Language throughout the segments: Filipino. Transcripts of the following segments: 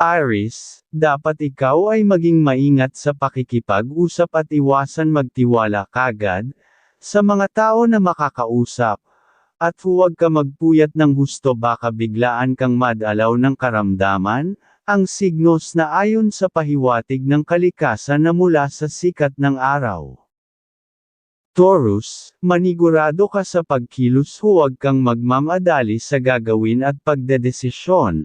Aris, dapat ikaw ay maging maingat sa pakikipag-usap at iwasan magtiwala kagad, sa mga tao na makakausap. At huwag ka magpuyat ng husto baka biglaan kang madalaw ng karamdaman, ang signos na ayon sa pahiwatig ng kalikasan na mula sa sikat ng araw. Taurus, manigurado ka sa pagkilos huwag kang magmamadali sa gagawin at pagdedesisyon,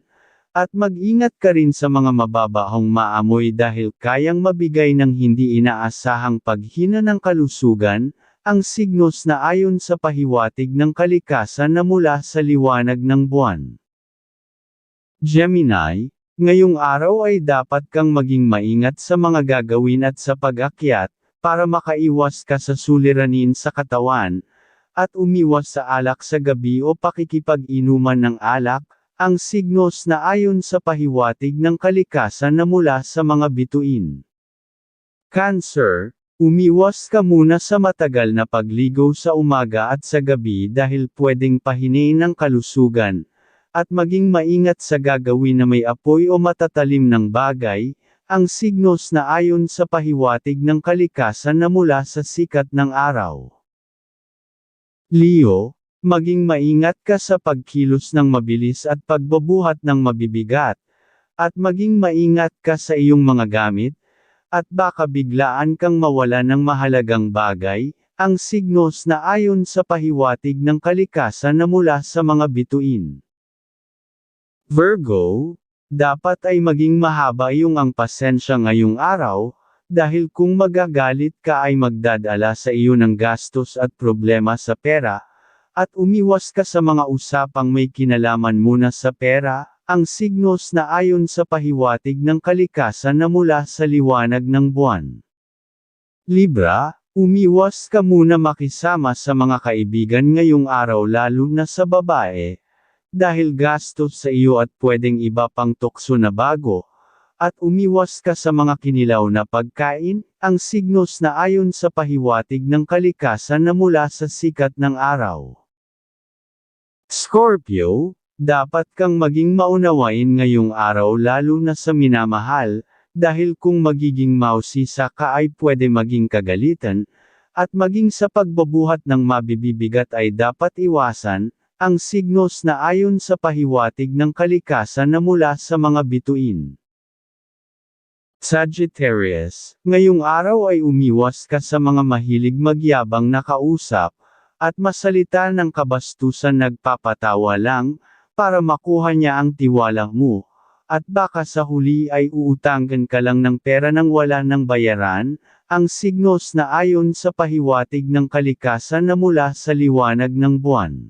at mag-ingat ka rin sa mga mababahong maamoy dahil kayang mabigay ng hindi inaasahang paghina ng kalusugan, ang signos na ayon sa pahiwatig ng kalikasan na mula sa liwanag ng buwan. Gemini, ngayong araw ay dapat kang maging maingat sa mga gagawin at sa pag-akyat, para makaiwas ka sa suliranin sa katawan, at umiwas sa alak sa gabi o pakikipag-inuman ng alak, ang signos na ayon sa pahiwatig ng kalikasan na mula sa mga bituin. Cancer, umiwas ka muna sa matagal na pagligo sa umaga at sa gabi dahil pwedeng pahinain ng kalusugan, at maging maingat sa gagawin na may apoy o matatalim ng bagay, ang signos na ayon sa pahiwatig ng kalikasan na mula sa sikat ng araw. Leo, maging maingat ka sa pagkilos ng mabilis at pagbabuhat ng mabibigat, at maging maingat ka sa iyong mga gamit, at baka biglaan kang mawala ng mahalagang bagay, ang signos na ayon sa pahiwatig ng kalikasan na mula sa mga bituin. Virgo, dapat ay maging mahaba iyong ang pasensya ngayong araw, dahil kung magagalit ka ay magdadala sa iyo ng gastos at problema sa pera, at umiwas ka sa mga usapang may kinalaman muna sa pera, ang signos na ayon sa pahiwatig ng kalikasan na mula sa liwanag ng buwan. Libra, umiwas ka muna makisama sa mga kaibigan ngayong araw lalo na sa babae, dahil gastos sa iyo at pwedeng iba pang tukso na bago, at umiwas ka sa mga kinilaw na pagkain, ang signos na ayon sa pahiwatig ng kalikasan na mula sa sikat ng araw. Scorpio, dapat kang maging maunawain ngayong araw lalo na sa minamahal, dahil kung magiging mausisa ka ay pwede maging kagalitan, at maging sa pagbabuhat ng mabibibigat ay dapat iwasan, ang signos na ayon sa pahiwatig ng kalikasan na mula sa mga bituin. Sagittarius, ngayong araw ay umiwas ka sa mga mahilig magyabang na kausap, at masalita ng kabastusan nagpapatawa lang, para makuha niya ang tiwala mo, at baka sa huli ay uutangan ka lang ng pera nang wala ng bayaran, ang signos na ayon sa pahiwatig ng kalikasan na mula sa liwanag ng buwan.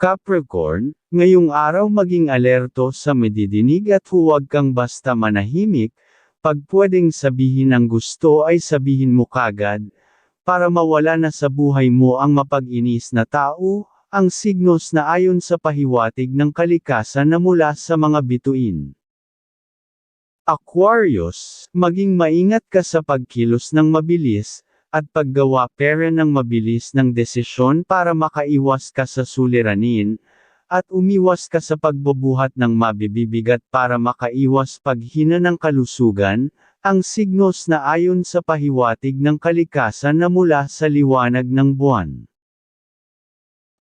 Capricorn, ngayong araw maging alerto sa medidinig at huwag kang basta manahimik, pag pwedeng sabihin ang gusto ay sabihin mo kagad, para mawala na sa buhay mo ang mapag-inis na tao, ang signos na ayon sa pahiwatig ng kalikasan na mula sa mga bituin. Aquarius, maging maingat ka sa pagkilos ng mabilis, at paggawa pera ng mabilis ng desisyon para makaiwas ka sa suliranin, at umiwas ka sa pagbubuhat ng mabibibigat para makaiwas paghina ng kalusugan, ang signos na ayon sa pahiwatig ng kalikasan na mula sa liwanag ng buwan.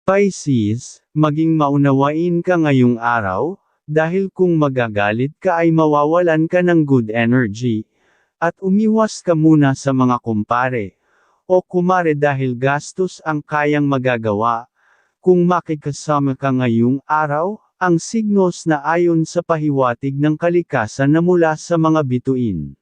Pisces, maging maunawain ka ngayong araw, dahil kung magagalit ka ay mawawalan ka ng good energy, at umiwas ka muna sa mga kumpare, o kumare dahil gastos ang kayang magagawa, kung makikasama ka ngayong araw, ang signos na ayon sa pahiwatig ng kalikasan na mula sa mga bituin.